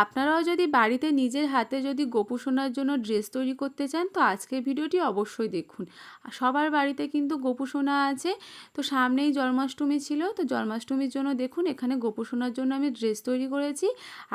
আপনারাও যদি বাড়িতে নিজের হাতে যদি গোপু সোনার জন্য ড্রেস তৈরি করতে চান, তো আজকের ভিডিওটি অবশ্যই দেখুন। সবার বাড়িতে কিন্তু গোপু সোনা আছে। তো সামনেই জন্মাষ্টমী ছিল, তো জন্মাষ্টমীর জন্য দেখুন, এখানে গোপু সোনার জন্য আমি ড্রেস তৈরি করেছি।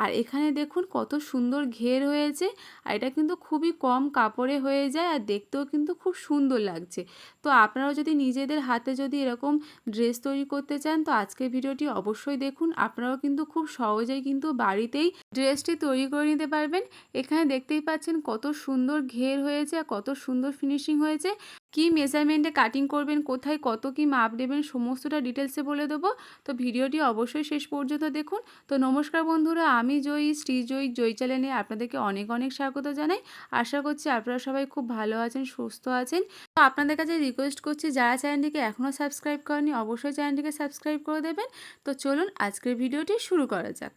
আর এখানে দেখুন কত সুন্দর ঘের হয়েছে। আর এটা কিন্তু খুবই কম কাপড়ে হয়ে যায় আর দেখতেও কিন্তু খুব সুন্দর লাগছে। তো আপনারাও যদি নিজেদের হাতে যদি এরকম ড্রেস তৈরি করতে চান, তো আজকের ভিডিওটি অবশ্যই দেখুন। আপনারাও কিন্তু খুব সহজেই কিন্তু বাড়িতেই ড্রেসটি তৈরি করে নিতে পারবেন। এখানে দেখতেই পাচ্ছেন কত সুন্দর ঘের হয়েছে আর কত সুন্দর ফিনিশিং হয়েছে। কি মেজারমেন্টে কাটিং করবেন, কোথায় কত কি মাপ দেবেন, সমস্তটা ডিটেলসে বলে দেবো। তো ভিডিওটি অবশ্যই শেষ পর্যন্ত দেখুন। তো নমস্কার বন্ধুরা, আমি জয়ী, শ্রী জয়ী জয়ী চ্যানেলে আপনাদেরকে অনেক অনেক স্বাগত জানাই। আশা করছি আপনারা সবাই খুব ভালো আছেন, সুস্থ আছেন। তো আপনাদের কাছে রিকোয়েস্ট করছি, যারা চ্যানেলটিকে এখনও সাবস্ক্রাইব করেনি অবশ্যই চ্যানেলটিকে সাবস্ক্রাইব করে দেবেন। তো চলুন আজকের ভিডিওটি শুরু করা যাক।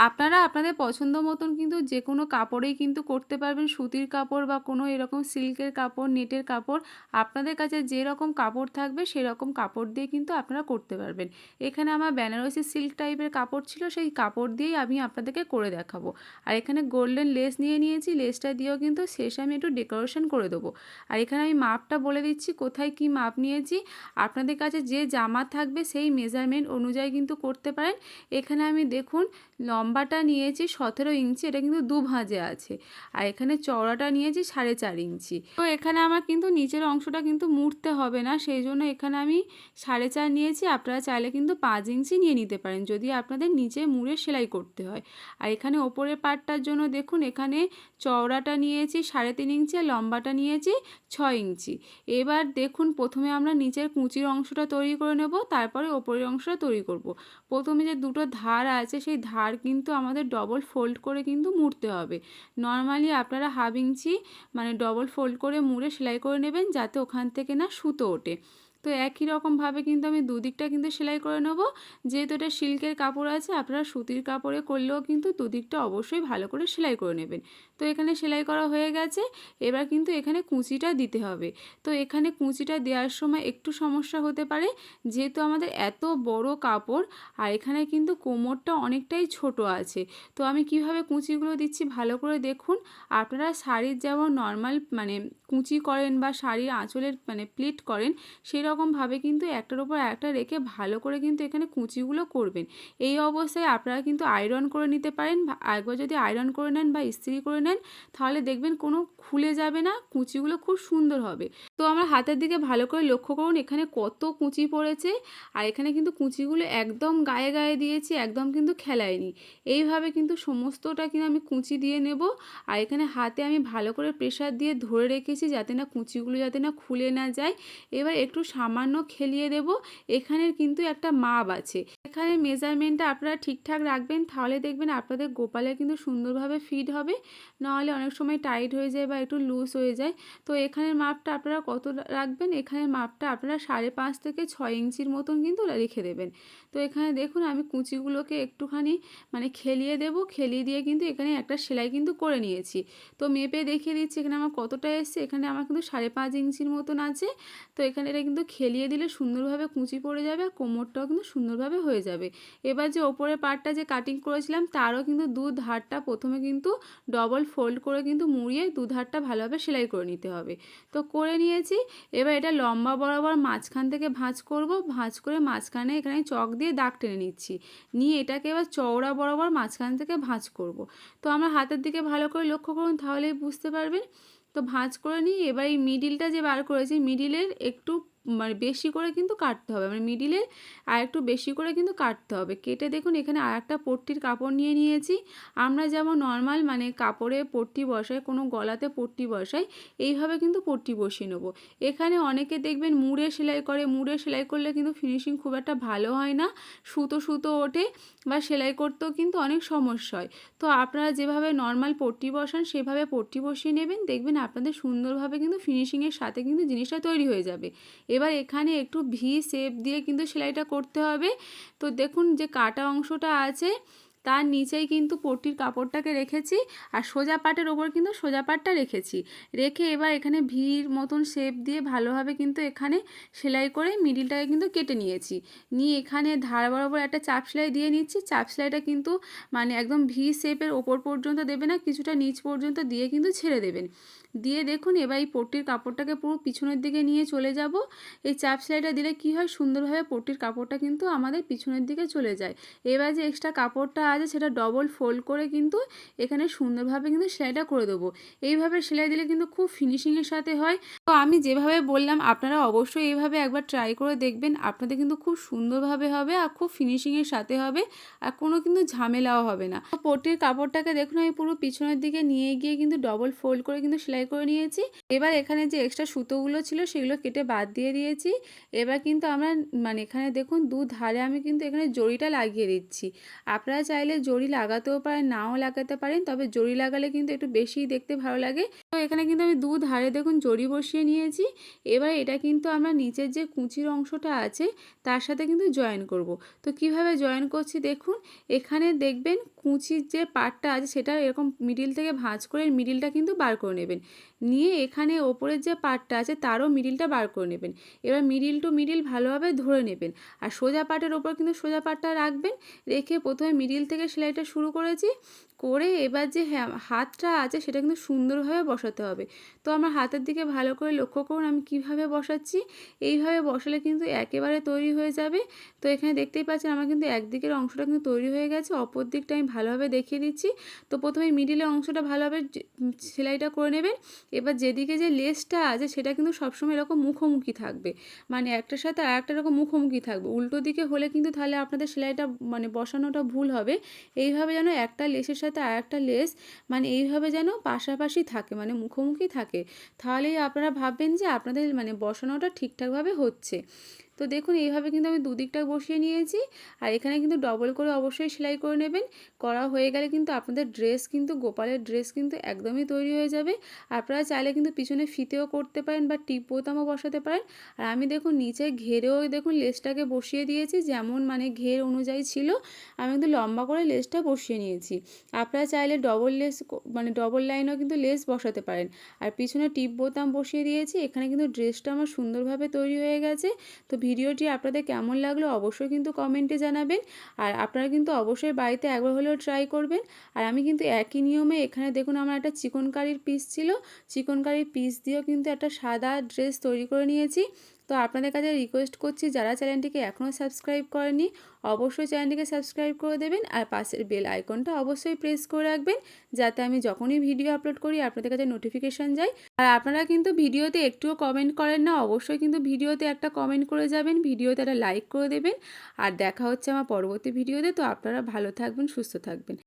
আপনারা আপনাদের পছন্দ মতন কিন্তু যে কোনো কাপড়েই কিন্তু করতে পারবেন। সুতির কাপড় বা কোনো এরকম সিল্কের কাপড়, নেটের কাপড়, আপনাদের কাছে যে রকম কাপড় থাকবে সেরকম কাপড় দিয়ে কিন্তু আপনারা করতে পারবেন। এখানে আমার বেনারসি সিল্ক টাইপের কাপড় ছিল, সেই কাপড় দিয়েই আমি আপনাদেরকে করে দেখাবো। আর এখানে গোল্ডেন লেস নিয়ে নিয়েছি, লেসটা দিয়েও কিন্তু শেষ আমি একটু ডেকোরেশন করে দেবো। আর এখানে আমি মাপটা বলে দিচ্ছি, কোথায় কি মাপ নিয়েছি। আপনাদের কাছে যে জামা থাকবে সেই মেজারমেন্ট অনুযায়ী কিন্তু করতে পারেন। এখানে আমি দেখুন লম্বাটা নিয়েছি সতেরো ইঞ্চি, এটা কিন্তু দু ভাঁজে আছে। আর এখানে চওড়াটা নিয়েছি সাড়ে চার ইঞ্চি। তো এখানে আমার কিন্তু নিচের অংশটা কিন্তু মুড়তে হবে না, সেই জন্য এখানে আমি সাড়ে চার নিয়েছি। আপনারা চাইলে কিন্তু পাঁচ ইঞ্চি নিয়ে নিতে পারেন, যদি আপনাদের নিচে মুড়ে সেলাই করতে হয়। আর এখানে ওপরের পার্টটার জন্য দেখুন, এখানে চওড়াটা নিয়েছি সাড়ে তিন ইঞ্চি আর লম্বাটা নিয়েছি ছয় ইঞ্চি। এবার দেখুন, প্রথমে আমরা নিচের কুঁচির অংশটা তৈরি করে নেব, তারপরে ওপরের অংশটা তৈরি করব। প্রথমে যে দুটো ধার আছে, সেই ধার কিন্তু আমাদের ডবল ফোল্ড করে কিন্তু মুড়তে হবে। নর্মালি আপনারা হাফ ইঞ্চি মানে ডবল ফোল্ড করে মুড়ে সেলাই করে নেবেন যাতে ওখান থেকে না সুতো ওঠে। তো একই রকমভাবে কিন্তু আমি দুদিকটা কিন্তু সেলাই করে নেব। যেহেতু এটা সিল্কের কাপড় আছে, আপনারা সুতির কাপড়ে করলেও কিন্তু দুদিকটা অবশ্যই ভালো করে সেলাই করে নেবেন। তো এখানে সেলাই করা হয়ে গেছে, এবার কিন্তু এখানে কুঁচিটা দিতে হবে। তো এখানে কুঁচিটা দেওয়ার সময় একটু সমস্যা হতে পারে, যেহেতু আমাদের এত বড় কাপড় আর এখানে কিন্তু কোমরটা অনেকটাই ছোট আছে। তো আমি কীভাবে কুঁচিগুলো দিচ্ছি ভালো করে দেখুন। আপনারা শাড়ির যেমন নর্মাল মানে কুঁচি করেন বা শাড়ির আঁচলের মানে প্লিট করেন সেই রকমভাবে কিন্তু একটার উপর একটা রেখে ভালো করে কিন্তু এখানে কুচিগুলো করবেন। এই অবস্থায় আপনারা কিন্তু আয়রন করে নিতে পারেন একবার যদি আয়রন করে নেন বা ইস্ত্রি করে নেন, তাহলে দেখবেন কোনো খুলে যাবে না, কুচিগুলো খুব সুন্দর হবে। তো আমার হাতের দিকে ভালো করে লক্ষ্য করুন, এখানে কত কুচি পড়েছে। আর এখানে কিন্তু কুচিগুলো একদম গায়ে গায়ে দিয়েছি, একদম কিন্তু খেলায়নি। এইভাবে কিন্তু সমস্তটা কিন্তু আমি কুচি দিয়ে নেব। আর এখানে হাতে আমি ভালো করে প্রেশার দিয়ে ধরে রেখেছি, যাতে না কুচিগুলো যাতে না খুলে না যায়। এবার একটু সামান্য খেলিয়ে দেব, এখানের কিন্তু একটা মাপ আছে। এখানে মেজারমেন্টটা আপনারা ঠিকঠাক রাখবেন, তাহলে দেখবেন আপনাদের গোপালে কিন্তু সুন্দরভাবে ফিট হবে। নাহলে অনেক সময় টাইট হয়ে যায় বা একটু লুজ হয়ে যায়। তো এখানের মাপটা আপনারা কত রাখবেন? এখানের মাপটা আপনারা সাড়ে পাঁচ থেকে ছয় ইঞ্চির মতন কিন্তু রেখে দেবেন। তো এখানে দেখুন আমি কুচিগুলোকে একটুখানি মানে খেলিয়ে দেব, খেলিয়ে দিয়ে কিন্তু এখানে একটা সেলাই কিন্তু করে নিয়েছি। তো মেপে দেখিয়ে দিচ্ছি এখানে আমার কতটা এসছে, এখানে আমার কিন্তু সাড়ে পাঁচ ইঞ্চির মতন আছে। তো এখানে এটা কিন্তু খেলিয়ে দিলে সুন্দরভাবে কুঁচি পড়ে যাবে আর কোমরটাও কিন্তু সুন্দরভাবে হয়ে যাবে। এবার যে ওপরের পার্টটা যে কাটিং করেছিলাম, তারও কিন্তু দু ধারটা প্রথমে কিন্তু ডবল ফোল্ড করে কিন্তু মুড়িয়ে দু ধারটা ভালোভাবে সেলাই করে নিতে হবে। তো করে নিয়েছি। এবার এটা লম্বা বরাবর মাঝখান থেকে ভাঁজ করব। ভাঁজ করে মাঝখানে এখানে চক দিয়ে দাগ টেনে নিচ্ছি। নিয়ে এটাকে এবার চওড়া বরাবর মাঝখান থেকে ভাঁজ করব। তো আমরা হাতের দিকে ভালো করে লক্ষ্য করুন, তাহলেই বুঝতে পারবেন। তো ভাঁজ করে নিই এবার এই মিডিলটা যে বার করেছি মিডিলের একটু মানে বেশি করে কিন্তু কাটতে হবে। মানে মিডিলে আর একটু বেশি করে কিন্তু কাটতে হবে। কেটে দেখুন এখানে আর একটা পট্টির কাপড় নিয়ে নিয়েছি। আমরা যেমন নর্মাল মানে কাপড়ে পট্টি বসাই, কোনো গলাতে পট্টি বসাই, এইভাবে কিন্তু পট্টি বসিয়ে নেব। এখানে অনেকে দেখবেন মুড়ে সেলাই করে, মুড়ে সেলাই করলে কিন্তু ফিনিশিং খুব একটা ভালো হয় না। সুতো সুতো ওঠে বা সেলাই করতেও কিন্তু অনেক সমস্যা হয়। তো আপনারা যেভাবে নর্মাল পট্টি বসান, সেভাবে পট্টি বসিয়ে নেবেন। দেখবেন আপনাদের সুন্দরভাবে কিন্তু ফিনিশিংয়ের সাথে কিন্তু জিনিসটা তৈরি হয়ে যাবে। এবার এখানে একটু ভি শেপ দিয়ে কিন্তু সেলাইটা করতে হবে। তো দেখুন যে কাটা অংশটা আছে তার নিচেই কিন্তু পট্টির কাপড়টাকে রেখেছি আর সোজা পাটের ওপর কিন্তু সোজা পাটটা রেখেছি। রেখে এবার এখানে ভিড় মতন শেপ দিয়ে ভালোভাবে কিন্তু এখানে সেলাই করে মিডিলটাকে কিন্তু কেটে নিয়েছি। নিয়ে এখানে ধার বরাবর একটা চাপ সেলাই দিয়ে নিচ্ছি। চাপ সেলাইটা কিন্তু মানে একদম ভি শেপের ওপর পর্যন্ত দেবে না, কিছুটা নিচ পর্যন্ত দিয়ে কিন্তু ছেড়ে দেবেন। দিয়ে দেখুন এবার এই পট্টির কাপড়টাকে পুরো পিছনের দিকে নিয়ে চলে যাব। এই চাপ সেলাইটা দিলে কি হয়? সুন্দরভাবে পট্টির কাপড়টা কিন্তু আমাদের পিছনের দিকে চলে যায়। এবার যে এক্সট্রা কাপড়টা আছে সেটা ডবল ফোল্ড করে কিন্তু এখানে সুন্দরভাবে কিন্তু সেলাইটা করে দেবো। এইভাবে সেলাই দিলে কিন্তু খুব ফিনিশিংয়ের সাথে হয়। তো আমি যেভাবে বললাম, আপনারা অবশ্যই এইভাবে একবার ট্রাই করে দেখবেন। আপনাদের কিন্তু খুব সুন্দরভাবে হবে আর খুব ফিনিশিংয়ের সাথে হবে আর কোনো কিন্তু ঝামেলাও হবে না। তো পট্টির কাপড়টাকে দেখুন, আমি পুরো পিছনের দিকে নিয়ে গিয়ে কিন্তু ডবল ফোল্ড করে কিন্তু সেলাই করে নিয়েছি। এবার এখানে যে এক্সট্রা সুতোগুলো ছিল সেগুলো কেটে বাদ দিয়ে দিয়েছি। এবার কিন্তু আমরা মানে এখানে দেখুন দু ধারে আমি কিন্তু এখানে জড়িটা লাগিয়ে দিচ্ছি। আপনারা চাইলে জড়ি লাগাতেও পারেন, নাও লাগাতে পারেন, তবে জড়ি লাগালে কিন্তু একটু বেশি দেখতে ভালো লাগে। তো এখানে কিন্তু আমি দু ধারে দেখুন জড়ি বসিয়ে নিয়েছি। এবার এটা কিন্তু আমরা নিচের যে কুচির অংশটা আছে, তার সাথে কিন্তু জয়েন করব। তো কীভাবে জয়েন করছি দেখুন, এখানে দেখবেন কুচির যে পাটটা আছে, সেটা এরকম মিডিল থেকে ভাঁজ করে মিডিলটা কিন্তু বার করে নেবেন। নিয়ে এখানে ওপরের যে পাটটা আছে, তারও মিডিলটা বার করে নেবেন। এবার মিডিল টু মিডিল ভালোভাবে ধরে নেবেন। আর সোজা পাটের ওপর কিন্তু সোজা পাটটা রাখবেন। রেখে প্রথমে মিডিল থেকে সেলাইটা শুরু করেছি। করে এবার যে হাতটা আছে, সেটা কিন্তু সুন্দরভাবে বসাতে হবে। তো আমার হাতের দিকে ভালো করে লক্ষ্য করুন, আমি কীভাবে বসাচ্ছি। এইভাবে বসালে কিন্তু একেবারে তৈরি হয়ে যাবে। তো এখানে দেখতেই পাচ্ছেন, আমার কিন্তু একদিকের অংশটা কিন্তু তৈরি হয়ে গেছে। অপর দিকটা আমি ভালোভাবে দেখিয়ে দিচ্ছি। তো প্রথমে মিডিলের অংশটা ভালোভাবে সেলাইটা করে নেবেন। এবার যেদিকে যে লেসটা আছে, সেটা কিন্তু সবসময় এরকম মুখোমুখি থাকবে। মানে একটার সাথে আর একটা এরকম মুখোমুখি থাকবে। উল্টো দিকে হলে কিন্তু তাহলে আপনাদের সেলাইটা মানে বসানোটা ভুল হবে। এইভাবে যেন একটা লেসের সাথে আর একটা লেস মানে এইভাবে যেন পাশাপাশি থাকে মানে মুখোমুখি থাকে। তাহলেই আপনারা ভাববেন যে আপনাদের মানে বসানোটা ঠিকঠাকভাবে হচ্ছে। তো দেখুন, এইভাবে কিন্তু আমি দুদিকটা বসিয়ে নিয়েছি। আর এখানে কিন্তু ডবল করে অবশ্যই সেলাই করে নেবেন। করা হয়ে গেলে কিন্তু আপনাদের ড্রেস কিন্তু, গোপালের ড্রেস কিন্তু একদমই তৈরি হয়ে যাবে। আপনারা চাইলে কিন্তু পিছনে ফিতেও করতে পারেন বা টিপ বোতামও বসাতে পারেন। আর আমি দেখুন, নিচে ঘেরেও দেখুন লেসটাকে বসিয়ে দিয়েছি, যেমন মানে ঘের অনুযায়ী ছিল। আমি কিন্তু লম্বা করে লেসটা বসিয়ে নিয়েছি। আপনারা চাইলে ডবল লেস মানে ডবল লাইনও কিন্তু লেস বসাতে পারেন। আর পিছনে টিপ বোতাম বসিয়ে দিয়েছি। এখানে কিন্তু ড্রেসটা আমার সুন্দরভাবে তৈরি হয়ে গেছে। তো ভিডিওটি আপনাদের কেমন লাগল অবশ্যই কিন্তু কমেন্টে জানাবেন। আর আপনারা কিন্তু অবশ্যই বাড়িতে একবার হলেও ট্রাই করবেন। আর আমি কিন্তু একই নিয়মে এখানে দেখুন আমার একটা চিকনকারির পিস ছিল। চিকনকারির পিস দিয়েও কিন্তু একটা সাদা ড্রেস তৈরি করে নিয়েছি। তো আপনাদের কাছে রিকোয়েস্ট করছি, যারা চ্যানেলটিকে এখনও সাবস্ক্রাইব করেনি অবশ্যই চ্যানেলটিকে সাবস্ক্রাইব করে দেবেন আর পাশের বেল আইকনটা অবশ্যই প্রেস করে রাখবেন, যাতে আমি যখনই ভিডিও আপলোড করি, আপনাদের কাছে নোটিফিকেশান যায়। আর আপনারা কিন্তু ভিডিওতে একটুও কমেন্ট করেন না, অবশ্যই কিন্তু ভিডিওতে একটা কমেন্ট করে যাবেন ভিডিওতে একটা লাইক করে দেবেন। আর দেখা হচ্ছে আমার পরবর্তী ভিডিওতে তো আপনারা ভালো থাকবেন, সুস্থ থাকবেন।